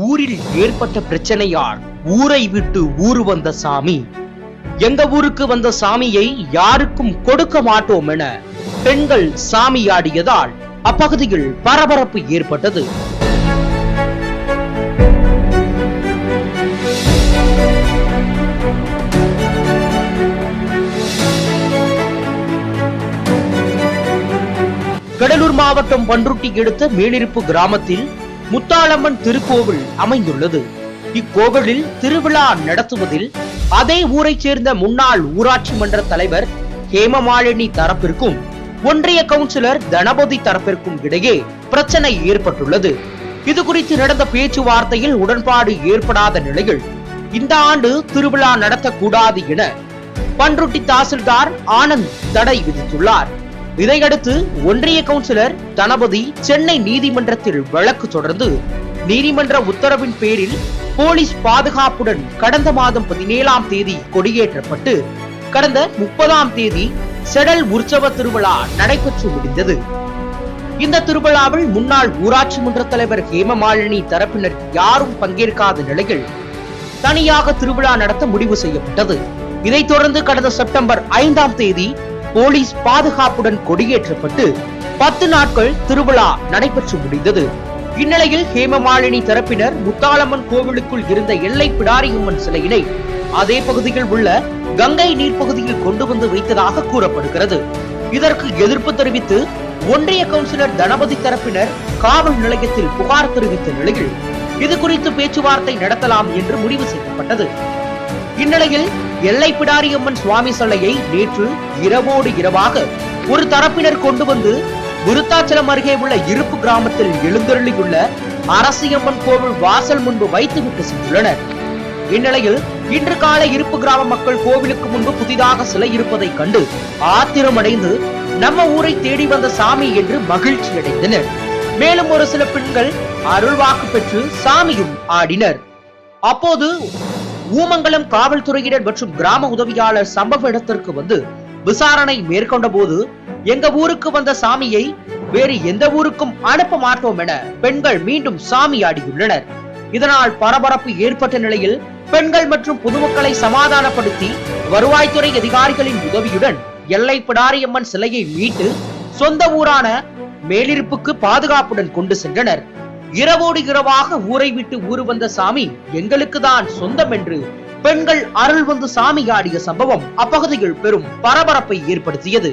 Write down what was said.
ஊரில் ஏற்பட்ட பிரச்சனையால் ஊரை விட்டு ஊர் வந்த சாமி. எங்க ஊருக்கு வந்த சாமியை யாருக்கும் கொடுக்க மாட்டோம் என பெண்கள் சாமியாடியதால் அப்பகுதியில் பரபரப்பு ஏற்பட்டது. கடலூர் மாவட்டம் பன்ருட்டி எடுத்த மேலிருப்பு கிராமத்தில் முத்தாளம்மன் திருக்கோவில் அமைந்துள்ளது. இக்கோவிலில் திருவிழா நடத்துவதில் அதே ஊரைச் சேர்ந்த முன்னாள் ஊராட்சி மன்ற தலைவர் ஹேமமாலினி தரப்பிற்கும் ஒன்றிய கவுன்சிலர் தனபதி தரப்பிற்கும் இடையே பிரச்சனை ஏற்பட்டுள்ளது. இது குறித்து நடந்த பேச்சுவார்த்தையில் உடன்பாடு ஏற்படாத நிலையில் இந்த ஆண்டு திருவிழா நடத்தக்கூடாது என பன்ருட்டி தாசில்தார் ஆனந்த் தடை விதித்துள்ளார். இதையடுத்து ஒன்றிய கவுன்சிலர் தனபதி சென்னை நீதிமன்றத்தில் வழக்கு தொடர்ந்து நீதிமன்ற உத்தரவின் பேரில் போலீஸ் பாதுகாப்புடன் கடந்த மாதம் பதினேழாம் தேதி கொடியேற்றப்பட்டு கடந்த முப்பதாம் தேதி செடல் உற்சவ திருவிழா நடைபெற்று முடிந்தது. இந்த திருவிழாவில் முன்னாள் ஊராட்சி மன்ற தலைவர் ஹேமமாலினி தரப்பினர் யாரும் பங்கேற்காத நிலையில் தனியாக திருவிழா நடத்த முடிவு செய்யப்பட்டது. இதைத் தொடர்ந்து கடந்த செப்டம்பர் ஐந்தாம் தேதி போலீஸ் பாதுகாப்புடன் கொடியேற்றப்பட்டு பத்து நாட்கள் திருவிழா நடைபெற்று முடிந்தது. இந்நிலையில் ஹேமமாலினி தரப்பினர் முத்தாளம்மன் கோவிலுக்குள் இருந்த எல்லை பிடாரியம்மன் சிலையினை அதே பகுதியில் உள்ள கங்கை நீர்ப்பகுதியில் கொண்டு வந்து வைத்ததாக கூறப்படுகிறது. இதற்கு எதிர்ப்பு தெரிவித்து ஒன்றிய கவுன்சிலர் தனபதி தரப்பினர் காவல் நிலையத்தில் புகார் தெரிவித்த நிலையில் இது குறித்து பேச்சுவார்த்தை நடத்தலாம் என்று முடிவு செய்யப்பட்டது. இந்நிலையில் எல்லை பிடாரியம்மன் சுவாமி சிலையை நேற்று இரவோடு இரவாக ஒரு தரப்பினர் கொண்டு வந்து விருத்தாச்சலம் அருகே உள்ள இருப்பு கிராமத்தில் எழுந்தருளியுள்ள அரசியம்மன் கோவில் வாசல் முன்பு வைத்துவிட்டு சென்றுள்ளனர். இந்நிலையில் இன்று காலை இருப்பு கிராம மக்கள் கோவிலுக்கு முன்பு புதிதாக சிலை இருப்பதை கண்டு ஆத்திரமடைந்து நம்ம ஊரை தேடி வந்த சாமி என்று மகிழ்ச்சி அடைந்தனர். மேலும் ஒரு சில பெண்கள் அருள்வாக்கு பெற்று சாமியும் ஆடினர். அப்போது ஊமங்கலம் காவல்துறையினர் மற்றும் கிராம உதவியாளர் சம்பவ இடத்திற்கு வந்து விசாரணை மேற்கொண்ட போது எங்க ஊருக்கு வந்த சாமியை வேறு எந்த ஊருக்கும் அனுப்ப மாட்டோம் என பெண்கள் மீண்டும் சாமி ஆடியுள்ளனர். இதனால் பரபரப்பு ஏற்பட்ட நிலையில் பெண்கள் மற்றும் பொதுமக்களை சமாதானப்படுத்தி வருவாய்த்துறை அதிகாரிகளின் உதவியுடன் எல்லை பிடாரியம்மன் சிலையை மீட்டு சொந்த ஊரான மேலிருப்புக்கு பாதுகாப்புடன் கொண்டு சென்றனர். இரவோடு இரவாக ஊரை விட்டு ஊரு வந்த சாமி எங்களுக்கு தான் சொந்தம் என்று பெண்கள் அருள் வந்து சாமி ஆடிய சம்பவம் அப்பகுதியில் பெரும் பரபரப்பை ஏற்படுத்தியது.